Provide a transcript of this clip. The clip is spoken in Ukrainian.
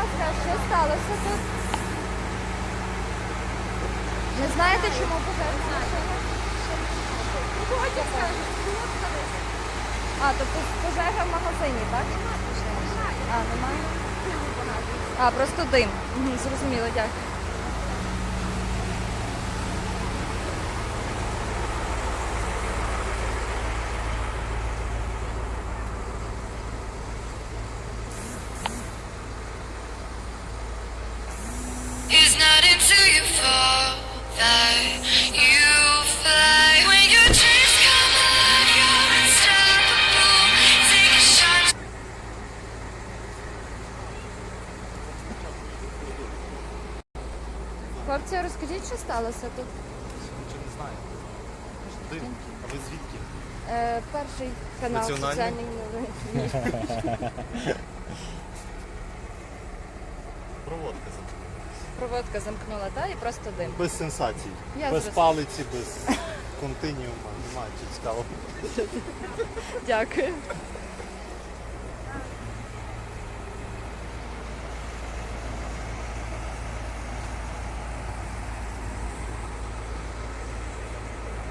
ласка, що сталося тут? Не знаєте, чому пожежна машина? Потім скажуть, А, тобто пожежа в магазині, так? А, немає? А, просто дим. Мгм, Зрозуміло, дякую. Хлопці, розкажіть, що сталося тут? Нічого не знаю. Дим. А ви звідки? Е, перший канал Національний? соціальних новин. Проводка за- Проводка замкнула, та і просто дим. Без сенсацій. Я без зрозуміла. палиці, без континіума. Немає чи цікаво. Дякую.